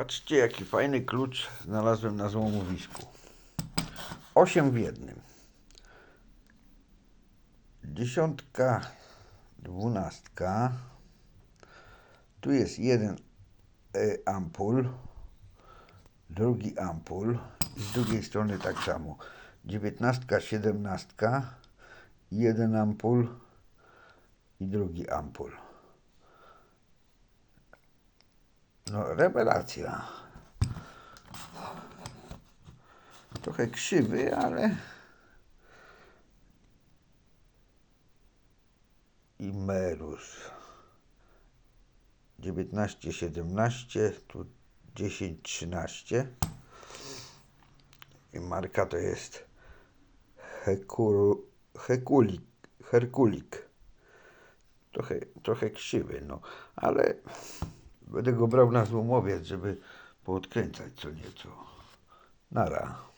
Patrzcie, jaki fajny klucz znalazłem na złomowisku. Osiem w jednym. Dziesiątka, dwunastka. Tu jest jeden e, ampul, drugi ampul i z drugiej strony tak samo. Dziewiętnastka, siedemnastka, jeden ampul i drugi ampul. No, rewelacja. Trochę krzywy, ale. I Merus. 19, 17, tu 10, 13. I marka to jest Hekul, Hekulik, Herkulik. Trochę, trochę krzywy, no, ale Będę go brał na złomowiec, żeby poodkręcać co nieco. Nara.